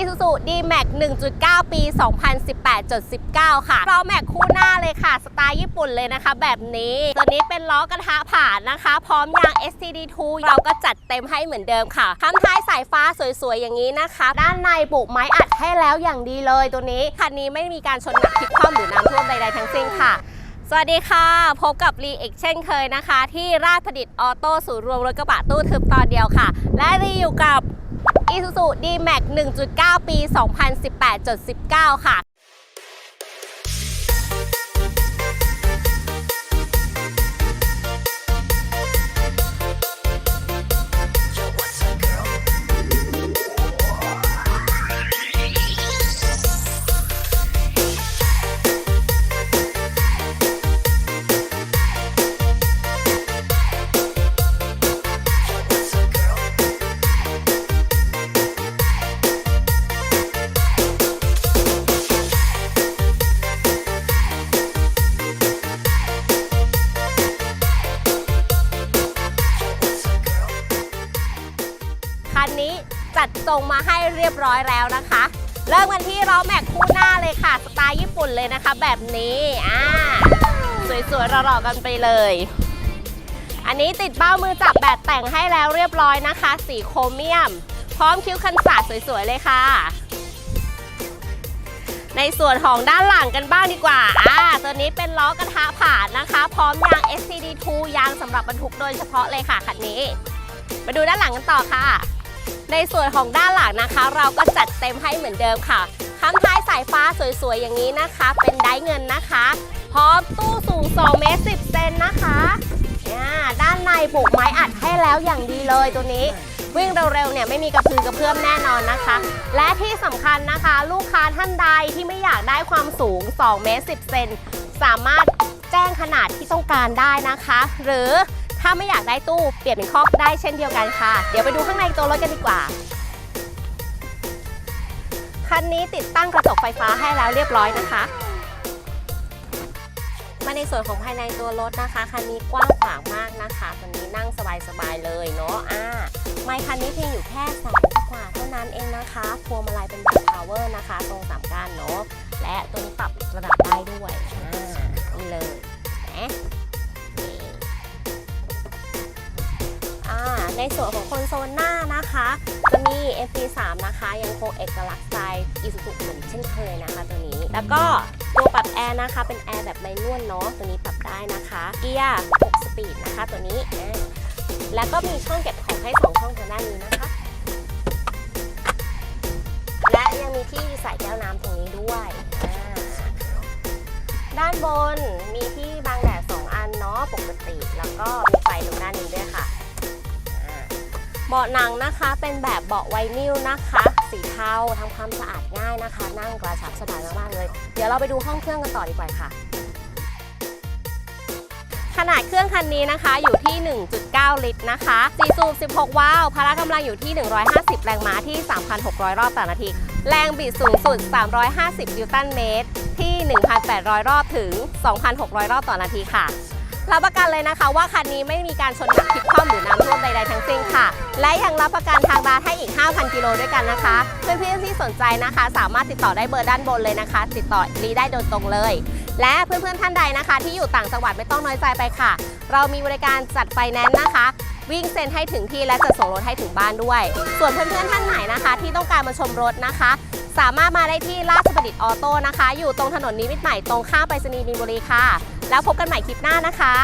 Isuzu D-Max 1.9 ปี 2018.19 ค่ะล้อแม็กคู่หน้าเลยค่ะ สไตล์ญี่ปุ่นเลยนะคะ แบบนี้ ตัวนี้เป็นล้อกระทะผ่านนะคะ พร้อมยาง STD2 เราก็จัดเต็มให้เหมือนเดิมค่ะข้างท้ายสายฟ้าสวยๆ อย่างนี้นะคะ ด้านในปลูกไม้อัดให้แล้วอย่างดีเลยตัวนี้ คันนี้ไม่มีการชนหนักพลิกคว่ำหรือน้ำท่วมใดๆทั้งสิ้นค่ะสวัสดีค่ะ พบกับรีเอกเช่นเคยนะคะ ที่ราชประดิษฐ์ออโต้ศูนย์รวมรถกระบะตู้ทึบตอนเดียวค่ะ และรีอยู่กับ Isuzu D-Max 1.9 ปี 2018.19 ค่ะ นี้จัดทรงมาให้เรียบร้อยแล้วนะคะ เริ่มกันที่ล้อแม็กคู่หน้าเลยค่ะ สไตล์ญี่ปุ่นเลยนะคะ แบบนี้อ่าสวยๆหล่อๆกันไปเลย อันนี้ติดเบ้ามือจับแบบแต่งให้แล้วเรียบร้อยนะคะ สีโครเมียม พร้อมคิ้วคันศาสตร์สวยๆเลยค่ะในส่วนของด้านหลังกันบ้างดีกว่า อ่า ตัวนี้เป็นล้อกระทะผ่านนะคะ พร้อมยาง SCD2 ยางสำหรับบรรทุกโดยเฉพาะเลยค่ะคันนี้ มาดูด้านหลังกันต่อค่ะ ในส่วนของด้านหลังนะคะ เราก็จัดเต็มให้เหมือนเดิมค่ะข้างท้ายสายฟ้าสวยๆ อย่างนี้นะคะ เป็นไดเงินนะคะ พร้อมตู้สูง2เมตร10เซนนะคะอ่าด้านในปลูกไม้อัดให้แล้วอย่างดีเลยตัวนี้ วิ่งเร็วๆเนี่ยไม่มีกระพือกระเพื่อมแน่นอนนะคะ และที่สำคัญนะคะ ลูกค้าท่านใดที่ไม่อยากได้ความสูง2เมตร10เซนสามารถแจ้งขนาดที่ต้องการได้นะคะ หรือ ถ้าไม่อยากได้ตู้เปลี่ยนเป็นคอกได้เช่นเดียวกันค่ะ เดี๋ยวไปดูข้างในตัวรถกันดีกว่า คันนี้ติดตั้งกระจกไฟฟ้าให้แล้วเรียบร้อยนะคะ มาในส่วนของภายในตัวรถนะคะ คันนี้กว้างขวางมากนะคะตัวนี้นั่งสบายๆเลยเนาะอ่าไมค์คันนี้เพียงอยู่แค่แสนกว่าเท่านั้นเองนะคะพวงมาลัยเป็นแบบพาวเวอร์นะคะ ตรงสามก้านเนาะและตัวนี้ปรับระดับได้ด้วยอ่านี่เลย ในส่วนของคอนโซลหน้านะคะจะมี FP3 นะคะยังคงเอกลักษณ์สไตล์ Isuzu เหมือนเช่นเคยนะคะตัวนี้ แล้วก็ตัวปรับแอร์นะคะ เป็นแอร์แบบไมนวลเนาะตัวนี้ปรับได้นะคะ เกียร์ 6 สปีดนะคะตัวนี้ แล้วก็มีช่องเก็บของให้ 2 ช่องทางด้านนี้นะคะ และยังมีที่ใส่แก้วน้ำตรงนี้ด้วย ด้านบนมีที่บังแดด 2 อันเนาะปกติแล้วก็มี เบาะหนังนะคะเป็นแบบเบาะไวนิลนะคะ สีเทาทำความสะอาดง่ายนะคะ นั่งกระชับสบายมากๆเลย เดี๋ยวเราไปดูห้องเครื่องกันต่อดีกว่าค่ะ ขนาดเครื่องคันนี้นะคะอยู่ที่ 1.9 ลิตรนะคะ4สูบ 16 วาล์วพละกำลังอยู่ที่ 150 แรงม้าที่ 3,600 รอบต่อนาที แรงบิดสูงสุด 350 นิวตันเมตร ที่ 1,800 รอบถึง 2,600 รอบต่อนาทีค่ะ รับประกันเลยนะคะว่าคันนี้ไม่มีการชนหักพลิกคว่ำหรือน้ำ ใดๆทั้งสิ้นค่ะ และยังรับประกันทางร้านให้อีก 5,000 กิโลด้วยกันนะคะ เพื่อนๆที่สนใจนะคะ สามารถติดต่อได้เบอร์ด้านบนเลยนะคะ ติดต่อรีได้โดยตรงเลย และเพื่อนๆท่านใดนะคะ ที่อยู่ต่างจังหวัดไม่ต้องน้อยใจไปค่ะ เรามีบริการจัดไฟแนนซ์นะคะวิ่งเซ็นให้ถึงที่และจะส่งรถให้ถึงบ้านด้วย ส่วนเพื่อนๆท่านไหนนะคะ ที่ต้องการมาชมรถนะคะ สามารถมาได้ที่ราชประดิษฐ์ออโต้นะคะ อยู่ตรงถนนนิมิตรใหม่ตรงข้ามไปรษณีย์มีนบุรีค่ะ แล้วพบกันใหม่คลิปหน้านะคะ